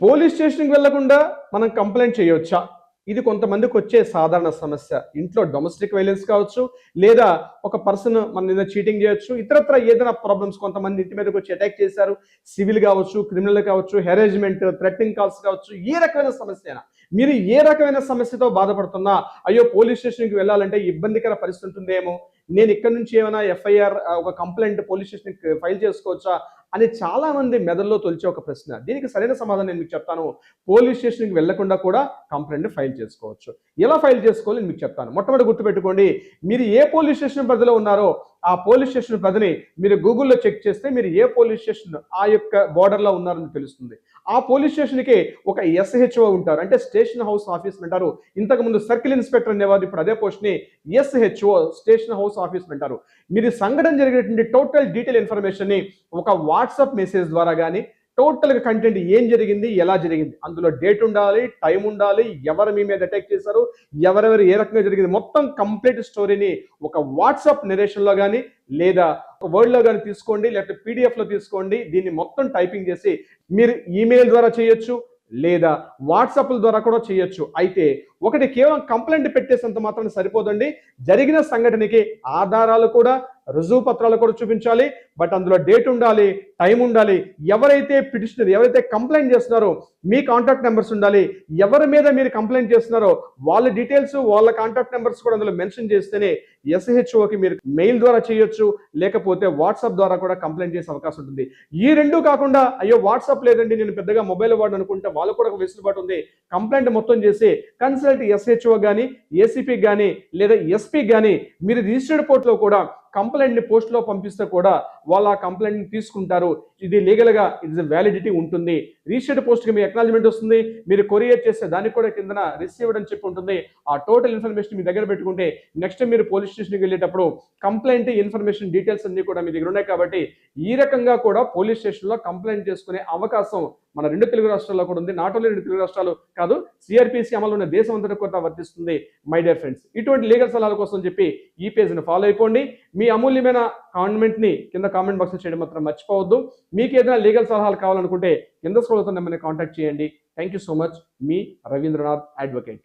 Police స్టేషన్కి వెళ్ళకుండా మనం కంప్లైంట్ చేయొచ్చా? ఇది కొంతమందికి వచ్చే సాధారణ సమస్య. ఇంట్లో డొమెస్టిక్ వైలెన్స్ కావచ్చు లేదా ఒక పర్సన్ మన మీద చీటింగ్ చేయొచ్చు ఇతరత్ర ఏదైనా ప్రాబ్లమ్స్ కొంతమంది ఇంటి మీదకి వచ్చి అటాక్ చేశారు సివిల్ కావచ్చు క్రిమినల్ కావచ్చు హెరేజ్మెంట్ థ్రెట్నింగ్ కాల్స్ కావచ్చు ఏ రకమైన సమస్య అయినా. మీరు ఏ రకమైన సమస్యతో బాధపడుతున్నా అయ్యో పోలీస్ స్టేషన్కి వెళ్ళాలంటే ఇబ్బందికర పరిస్థితి ఉంటుందేమో. నేను ఇక్కడ నుంచి ఏమైనా ఎఫ్ఐఆర్ ఒక కంప్లైంట్ పోలీస్ స్టేషన్కి ఫైల్ చేసుకోవచ్చా? అని చాలా మంది మెదడులో తొలిచే ఒక ప్రశ్న. దీనికి సరైన సమాధానం నేను మీకు చెప్తాను. పోలీస్ స్టేషన్కి వెళ్ళకుండా కూడా కంప్లైంట్ ఫైల్ చేసుకోవచ్చు. ఎలా ఫైల్ చేసుకోవాలి నేను మీకు చెప్తాను. మొట్టమొదటి గుర్తుపెట్టుకోండి మీరు ఏ పోలీస్ స్టేషన్ పరిధిలో ఉన్నారో ఆ పోలీస్ స్టేషన్ పరిధిని మీరు గూగుల్లో చెక్ చేస్తే మీరు ఏ పోలీస్ స్టేషన్ ఆ యొక్క బోర్డర్లో ఉన్నారని తెలుస్తుంది. ఆ పోలీస్ స్టేషన్కి ఒక ఎస్హెచ్ఓ ఉంటారు. అంటే స్టేషన్ హౌస్ ఆఫీస్ అంటారు. ఇంతకుముందు సర్కిల్ ఇన్స్పెక్టర్ అనేవారు ఇప్పుడు అదే పోస్ట్ని ఎస్హెచ్ఓ స్టేషన్ హౌస్ ఆఫీస్ అంటారు. మీరు సంఘటన జరిగినటువంటి టోటల్ డీటెయిల్ ఇన్ఫర్మేషన్ని ఒక వాట్సాప్ వాట్సాప్ మెసేజ్ ద్వారా కానీ టోటల్గా కంటెంట్ ఏం జరిగింది ఎలా జరిగింది? అందులో డేట్ ఉండాలి టైం ఉండాలి ఎవరు మీ మీద అటాక్ చేశారు ఎవరెవరు ఏ రకంగా జరిగింది? మొత్తం కంప్లీట్ స్టోరీని ఒక వాట్సాప్ నెరేషన్లో కానీ లేదా ఒక వర్డ్లో కానీ తీసుకోండి లేకపోతే పీడిఎఫ్లో తీసుకోండి దీన్ని మొత్తం టైపింగ్ చేసి మీరు ఈమెయిల్ ద్వారా చేయొచ్చు లేదా వాట్సాప్ల ద్వారా కూడా చేయొచ్చు. అయితే ఒకటి కేవలం కంప్లైంట్ పెట్టేసినంత మాత్రం సరిపోదండి. జరిగిన సంఘటనకి ఆధారాలు కూడా రుజువు పత్రాలు కూడా చూపించాలి బట్ అందులో డేట్ ఉండాలి టైం ఉండాలి. ఎవరైతే పిటిషనర్ ఎవరైతే కంప్లైంట్ చేస్తున్నారో మీ కాంటాక్ట్ నెంబర్స్ ఉండాలి. ఎవరి మీద మీరు కంప్లైంట్ చేస్తున్నారో వాళ్ళ డీటెయిల్స్ వాళ్ళ కాంటాక్ట్ నెంబర్స్ కూడా అందులో మెన్షన్ చేస్తేనే ఎస్హెచ్ఓకి మీరు మెయిల్ ద్వారా చేయొచ్చు. లేకపోతే వాట్సాప్ ద్వారా కూడా కంప్లైంట్ చేసే అవకాశం ఉంటుంది. ఈ రెండు కాకుండా అయ్యో వాట్సాప్ లేదండి నేను పెద్దగా మొబైల్ వాడు అనుకుంటే వాళ్ళు కూడా ఒక వెసులుబాటు ఉంది. కంప్లైంట్ మొత్తం చేసి కన్సల్ట్ ఎస్హెచ్ఓ కానీ ఏసీపీ కానీ లేదా ఎస్పీ కానీ మీరు రిజిస్టర్డ్ పోర్ట్లో కూడా కంప్లైంట్ని పోస్ట్లో పంపిస్తే కూడా వాళ్ళు ఆ కంప్లైంట్ని తీసుకుంటారు. ఇది లీగల్గా ఇది వ్యాలిడిటీ ఉంటుంది. రిజిస్టర్డ్ పోస్ట్కి మీ అక్నాలజ్మెంట్ వస్తుంది. మీరు కొరియర్ చేస్తే దానికి కూడా కిందన రిసీవ్డ్ అని చెప్పి ఉంటుంది. ఆ టోటల్ ఇన్ఫర్మేషన్ మీ దగ్గర పెట్టుకుంటే నెక్స్ట్ మీరు పోలీస్ స్టేషన్కి వెళ్ళేటప్పుడు కంప్లైంట్ ఇన్ఫర్మేషన్ డీటెయిల్స్ అన్ని కూడా మీ దగ్గర ఉన్నాయి కాబట్టి ఈ రకంగా కూడా పోలీస్ స్టేషన్లో కంప్లైంట్ చేసుకునే అవకాశం మన రెండు తెలుగు రాష్ట్రాల్లో కూడా ఉంది. నాట్ ఓన్లీ రెండు తెలుగు రాష్ట్రాలు కాదు. సిఆర్పిసి అమలు ఉన్న దేశం అంతటా కూడా వర్తిస్తుంది మై డియర్ ఫ్రెండ్స్ ఇటువంటి లీగల్ సలహాల కోసం చెప్పి ఈ పేజ్ని ఫాలో అయిపోండి. మీ అమూల్యమైన కామెంట్ని కింద కామెంట్ బాక్స్ చేయడం మాత్రం మర్చిపోవద్దు. మీకు ఏదైనా లీగల్ సలహాలు కావాలనుకుంటే కింద స్కూల్తో నెంబర్ని కాంటాక్ట్ చేయండి. థ్యాంక్ యూ సో మచ్ మీ రవీంద్రనాథ్ అడ్వకేట్